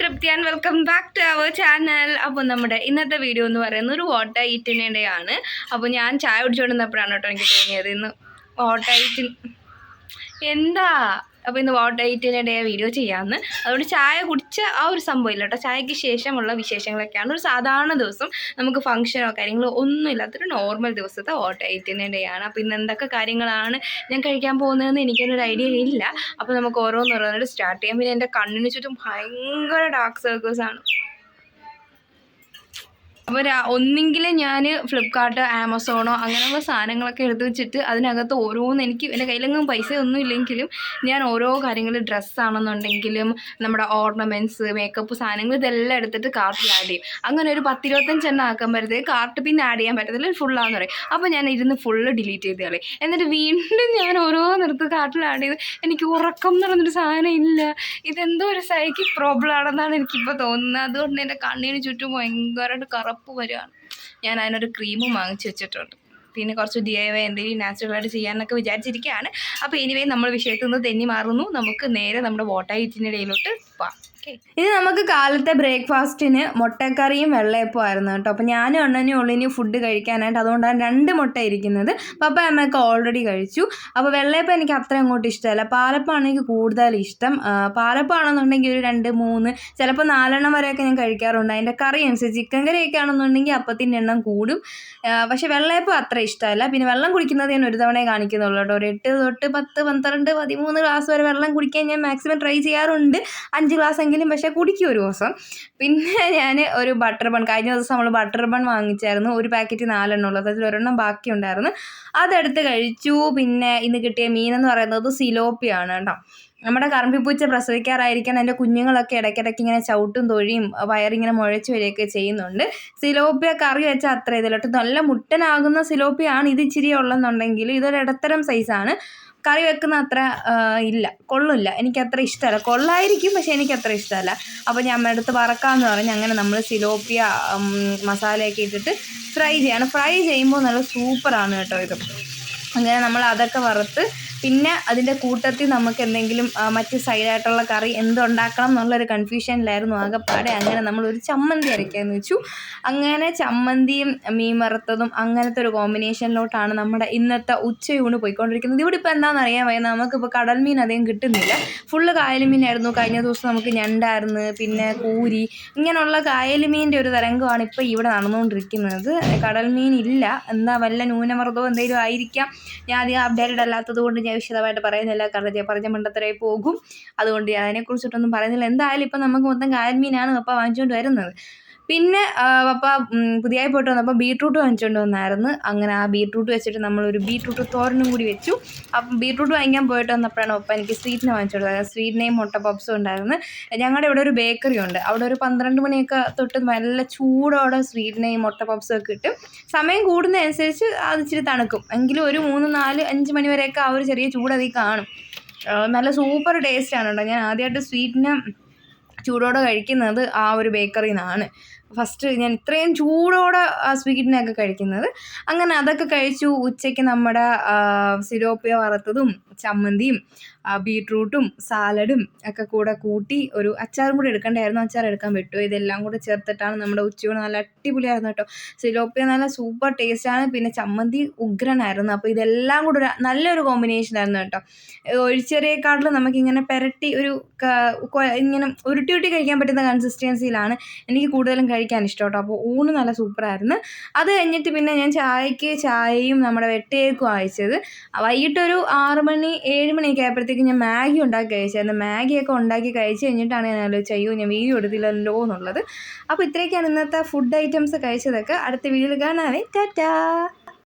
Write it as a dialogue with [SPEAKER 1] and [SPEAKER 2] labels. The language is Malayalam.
[SPEAKER 1] Thripthi and welcome back to our channel അപ്പോൾ നമ്മുടെ ഇന്നത്തെ വീഡിയോ എന്ന് പറയുന്നത് ഒരു ഓട്ട ഈറ്റിനിടെയാണ് അപ്പോൾ ഞാൻ ചായ കുടിച്ചുകൊണ്ടിരുന്നപ്പോഴാണ് കേട്ടോ എനിക്ക് തോന്നിയത്. ഇന്ന് ഓട്ട ഈറ്റിൻ എന്താ? അപ്പോൾ ഇന്ന് വാട്ടർ ഡേ വീഡിയോ ചെയ്യാമെന്ന് അതുകൊണ്ട് ചായ കുടിച്ച ആ ഒരു സംഭവം ഇല്ല കേട്ടോ ചായക്ക് ശേഷമുള്ള വിശേഷങ്ങളൊക്കെയാണ് ഒരു സാധാരണ ദിവസം നമുക്ക് ഫംഗ്ഷനോ കാര്യങ്ങളോ ഒന്നും ഇല്ലാത്തൊരു നോർമൽ ദിവസത്തെ വാട്ടർ ഡേ ആണ്. അപ്പോൾ ഇന്ന് എന്തൊക്കെ കാര്യങ്ങളാണ് ഞാൻ കഴിക്കാൻ പോകുന്നതെന്ന് എനിക്കൊരു ഐഡിയ ഇല്ല. അപ്പോൾ നമുക്ക് ഓരോന്നോരോന്നോട് സ്റ്റാർട്ട് ചെയ്യാം. പിന്നെ എന്റെ കണ്ണിന് ചുറ്റും ഭയങ്കര ഡാർക്ക് സർക്കിൾസ് ആണ്. അപ്പോൾ ഒന്നെങ്കിൽ ഞാൻ ഫ്ലിപ്കാർട്ട് ആമസോണോ അങ്ങനെയുള്ള സാധനങ്ങളൊക്കെ എടുത്ത് വെച്ചിട്ട് അതിനകത്ത് ഓരോന്ന് എനിക്ക് എന്റെ കയ്യിലെങ്ങും പൈസ ഒന്നും ഇല്ലെങ്കിലും ഞാൻ ഓരോ കാര്യങ്ങൾ ഡ്രസ്സാണെന്നുണ്ടെങ്കിലും നമ്മുടെ ഓർണമെന്റ്സ് മേക്കപ്പ് സാധനങ്ങൾ ഇതെല്ലാം എടുത്തിട്ട് കാർട്ടിൽ ആഡ് ചെയ്യും. അങ്ങനെ ഒരു പത്തിരുപത്തഞ്ചെണ്ണം ആക്കുമ്പോഴത്തേക്ക് കാർട്ട് പിന്നെ ആഡ് ചെയ്യാൻ പറ്റത്തില്ല. ഫുള്ളാന്ന് പറയും. അപ്പോൾ ഞാൻ ഇരുന്ന് ഫുള്ള് ഡിലീറ്റ് ചെയ്ത് കളയും. എന്നിട്ട് വീണ്ടും ഞാൻ ഓരോ നിർത്ത് കാർട്ടിൽ ആഡ് ചെയ്ത് എനിക്ക് ഉറക്കം എന്ന് പറഞ്ഞൊരു സാധനം ഇല്ല. ഇതെന്തോ ഒരു സൈക്കിക് പ്രോബ്ലം ആണെന്നാണ് എനിക്കിപ്പോൾ തോന്നുന്നത്. അതുകൊണ്ട് എന്റെ കണ്ണിന് ചുറ്റും ഭയങ്കരമായിട്ട് കറുപ്പ് വരികയാണ് ഞാൻ അതിനൊരു ക്രീമും വാങ്ങിച്ചു വെച്ചിട്ടുണ്ട്. പിന്നെ കുറച്ച് ഡി ഐ വൈ എന്തെങ്കിലും നാച്ചുറലായിട്ട് ചെയ്യാനൊക്കെ വിചാരിച്ചിരിക്കുകയാണ് അപ്പോൾ എനിവേ നമ്മൾ വിഷയത്തിൽ നിന്ന് തെന്നി മാറുന്നു. നമുക്ക് നേരെ നമ്മുടെ വോട്ടാ ഈറ്റിന്റെ ഇടയിലോട്ട് പോവാം. ഇത് നമുക്ക് കാലത്തെ ബ്രേക്ക്ഫാസ്റ്റിന് മുട്ടക്കറിയും വെള്ളയപ്പം ആയിരുന്നു കേട്ടോ. അപ്പോൾ ഞാനും അണ്ണനും ഉള്ളിനി ഫുഡ് കഴിക്കാനായിട്ട്. അതുകൊണ്ടാണ് രണ്ട് മുട്ട ഇരിക്കുന്നത്. പപ്പ അമ്മയൊക്കെ ഓൾറെഡി കഴിച്ചു. അപ്പോൾ വെള്ളയപ്പം എനിക്ക് അത്ര അങ്ങോട്ട് ഇഷ്ടമല്ല. പാലപ്പമാണ് എനിക്ക് കൂടുതൽ ഇഷ്ടം. പാലപ്പാണെന്നുണ്ടെങ്കിൽ ഒരു രണ്ട് മൂന്ന് ചിലപ്പോൾ നാലെണ്ണം വരെയൊക്കെ ഞാൻ കഴിക്കാറുണ്ട്. അതിന്റെ കറി അനുസരിച്ച് ചിക്കൻ കറിയൊക്കെ ആണെന്നുണ്ടെങ്കിൽ അപ്പത്തിന്റെ എണ്ണം കൂടും. പക്ഷേ വെള്ളയപ്പം അത്ര ഇഷ്ടമല്ല. പിന്നെ വെള്ളം കുടിക്കുന്നത് ഞാൻ ഒരു തവണയെ കാണിക്കുന്നുള്ളൂ കേട്ടോ. ഒരു എട്ട് തൊട്ട് പത്ത് പന്ത്രണ്ട് പതിമൂന്ന് ഗ്ലാസ് വരെ വെള്ളം കുടിക്കാൻ ഞാൻ മാക്സിമം ട്രൈ ചെയ്യാറുണ്ട്. അഞ്ച് ഗ്ലാസ് എങ്കിലും പക്ഷേ കുടിക്കും ഒരു ദിവസം. പിന്നെ ഞാൻ ഒരു ബട്ടർ ബൺ കഴിഞ്ഞ ദിവസം നമ്മൾ ബട്ടർ ബൺ വാങ്ങിച്ചായിരുന്നു. ഒരു പാക്കറ്റ് നാലെണ്ണം ഉള്ളത് അതിൽ ഒരെണ്ണം ബാക്കി ഉണ്ടായിരുന്നു. അതെടുത്ത് കഴിച്ചു. പിന്നെ ഇന്ന് കിട്ടിയ മീനെന്ന് പറയുന്നത് സിലോപ്പിയാണ് കേട്ടോ. നമ്മുടെ കറമ്പി കറമ്പിപ്പൂച്ച പ്രസവിക്കാറായിരിക്കാൻ എന്റെ കുഞ്ഞുങ്ങളൊക്കെ ഇടയ്ക്കിടയ്ക്ക് ഇങ്ങനെ ചവിട്ടും തൊഴിയും വയറിങ്ങനെ മുഴച്ച് വരികയൊക്കെ ചെയ്യുന്നുണ്ട്. സിലോപ്പിയ കറി വെച്ചാൽ അത്ര ഇതിലോട്ട്. നല്ല മുട്ടനാകുന്ന സിലോപ്പിയാണ് ഇത് ഇച്ചിരി ഉള്ളെന്നുണ്ടെങ്കിൽ ഇതൊരു ഇടത്തരം സൈസാണ് കറി വെക്കുന്ന അത്ര ഇല്ല. കൊള്ളില്ല. എനിക്കത്ര ഇഷ്ടമല്ല. കൊള്ളായിരിക്കും പക്ഷെ എനിക്കത്ര ഇഷ്ടമല്ല. അപ്പോൾ ഞാൻ അമ്മയുടെ അടുത്ത് വറക്കാമെന്ന് പറഞ്ഞ് അങ്ങനെ നമ്മൾ സിലോപ്പിയ മസാലയൊക്കെ ഇട്ടിട്ട് ഫ്രൈ ചെയ്യണം. ഫ്രൈ ചെയ്യുമ്പോൾ നല്ല സൂപ്പറാണ് കേട്ടോ ഇത്. അങ്ങനെ നമ്മൾ അതൊക്കെ വറുത്ത് പിന്നെ അതിന്റെ കൂട്ടത്തിൽ നമുക്ക് എന്തെങ്കിലും മറ്റ് സൈഡായിട്ടുള്ള കറി എന്തുണ്ടാക്കണം എന്നുള്ളൊരു കൺഫ്യൂഷനിലായിരുന്നു ആകെപ്പാടെ. അങ്ങനെ നമ്മൾ ഒരു ചമ്മന്തി അരയ്ക്കാമെന്ന് വെച്ചു. അങ്ങനെ ചമ്മന്തിയും മീൻ വറുത്തതും അങ്ങനത്തെ ഒരു കോമ്പിനേഷനിലോട്ടാണ് നമ്മുടെ ഇന്നത്തെ ഉച്ചയൂണ് പോയിക്കൊണ്ടിരിക്കുന്നത്. ഇവിടെ ഇപ്പോൾ എന്താണെന്ന് അറിയാൻ വയ്യ. നമുക്കിപ്പോൾ കടൽ മീൻ അധികം കിട്ടുന്നില്ല. ഫുള്ള് കായൽ മീനായിരുന്നു. കഴിഞ്ഞ ദിവസം നമുക്ക് ഞണ്ടായിരുന്നു പിന്നെ കൂരി ഇങ്ങനെയുള്ള കായൽ മീനിന്റെ ഒരു തരംഗമാണ് ഇപ്പോൾ ഇവിടെ നടന്നുകൊണ്ടിരിക്കുന്നത്. കടൽ മീൻ ഇല്ല എന്താ വല്ല ന്യൂനമർദ്ദവും എന്തെങ്കിലും ആയിരിക്കാം. ഞാൻ അധികം അപ്ഡേറ്റഡ് അല്ലാത്തത് കൊണ്ട് ഞാൻ വിശദമായിട്ട് പറയുന്നില്ല. കാരണം ഞാൻ പറഞ്ഞ മണ്ടത്തരായി പോകും. അതുകൊണ്ട് അതിനെക്കുറിച്ചിട്ടൊന്നും പറയുന്നില്ല. എന്തായാലും ഇപ്പം നമുക്ക് മൊത്തം കാൽമീനാണ് പപ്പ വാങ്ങിച്ചുകൊണ്ട് വരുന്നത്. പിന്നെ പപ്പ പുതിയായി പോയിട്ട് വന്നപ്പോൾ ബീട്രൂട്ട് വാങ്ങിച്ചുകൊണ്ട് വന്നായിരുന്നു. അങ്ങനെ ആ ബീട്രൂട്ട് വെച്ചിട്ട് നമ്മളൊരു ബീട്രൂട്ട് തോരനും കൂടി വെച്ചു. അപ്പം ബീട്രൂട്ട് വാങ്ങിക്കാൻ പോയിട്ട് വന്നപ്പോഴാണ് പപ്പ എനിക്ക് സ്വീറ്റിന് വാങ്ങിച്ചു കൊടുത്തത് സ്വീറ്റിനെയും മുട്ട പപ്സും ഉണ്ടായിരുന്നു. ഞങ്ങളുടെ ഇവിടെ ഒരു ബേക്കറി ഉണ്ട്. അവിടെ ഒരു പന്ത്രണ്ട് മണിയൊക്കെ തൊട്ട് നല്ല ചൂടോടെ സ്വീറ്റിനെയും മുട്ട പപ്സും ഒക്കെ കിട്ടും സമയം കൂടുന്നതനുസരിച്ച് അത് ഇച്ചിരി തണുക്കും. എങ്കിലും ഒരു മൂന്ന് നാല് അഞ്ച് മണി വരെയൊക്കെ ആ ഒരു ചെറിയ ചൂട് കാണും. നല്ല സൂപ്പർ ടേസ്റ്റാണ് കേട്ടോ ഞാൻ ആദ്യമായിട്ട് സ്വീറ്റിന് ചൂടോടെ കഴിക്കുന്നത് ആ ഒരു ബേക്കറിയിൽ നിന്നാണ് ഫസ്റ്റ് ഞാൻ ഇത്രയും ചൂടോടെ ആ സ്വീറ്റിനൊക്കെ കഴിക്കുന്നത്. അങ്ങനെ അതൊക്കെ കഴിച്ചു ഉച്ചയ്ക്ക് നമ്മുടെ സിരോപ്പിയ വറുത്തതും ചമ്മന്തിയും ബീട്രൂട്ടും സാലഡും ഒക്കെ കൂടെ കൂട്ടി ഒരു അച്ചാറും കൂടി എടുക്കണ്ടായിരുന്നു. അച്ചാർ എടുക്കാൻ പറ്റും ഇതെല്ലാം കൂടെ ചേർത്തിട്ടാണ് നമ്മുടെ ഉച്ചയൂണ് നല്ല അടിപൊളിയായിരുന്നു കേട്ടോ. സിലോപ്പിയ നല്ല സൂപ്പർ ടേസ്റ്റാണ് പിന്നെ ചമ്മന്തി ഉഗ്രനായിരുന്നു. അപ്പോൾ ഇതെല്ലാം കൂടെ ഒരു നല്ലൊരു കോമ്പിനേഷൻ ആയിരുന്നു കേട്ടോ. ഒഴിച്ചെറിയേക്കാട്ടിലും നമുക്കിങ്ങനെ പെരട്ടി ഒരു ഇങ്ങനെ ഉരുട്ടി ഉരുട്ടി കഴിക്കാൻ പറ്റുന്ന കൺസിസ്റ്റൻസിയിലാണ് എനിക്ക് കൂടുതലും കഴിക്കാൻ ഇഷ്ടം കേട്ടോ അപ്പോൾ ഊണ് നല്ല സൂപ്പറായിരുന്നു. അത് കഴിഞ്ഞിട്ട് പിന്നെ ഞാൻ ചായക്ക് ചായയും നമ്മുടെ വെട്ടയേക്കും അയച്ചത്. വൈകിട്ടൊരു ആറ് മണി ഏഴ് മണിയൊക്കെ ആയപ്പോഴത്തേക്ക് ഞാൻ മാഗി ഉണ്ടാക്കി കഴിച്ചായിരുന്നു. മാഗിയൊക്കെ ഉണ്ടാക്കി കഴിച്ച് കഴിഞ്ഞിട്ടാണ് ഞാൻ ആലോചിച്ചത് അയ്യോ ഞാൻ വീഡിയോ എടുത്തില്ലല്ലോ എന്നുള്ളത്. അപ്പോൾ ഇത്രയൊക്കെയാണ് ഇന്നത്തെ ഫുഡ് ഐറ്റംസ് കഴിച്ചതൊക്കെ അടുത്ത വീഡിയോയിൽ കാണാവേ. ടാറ്റാ!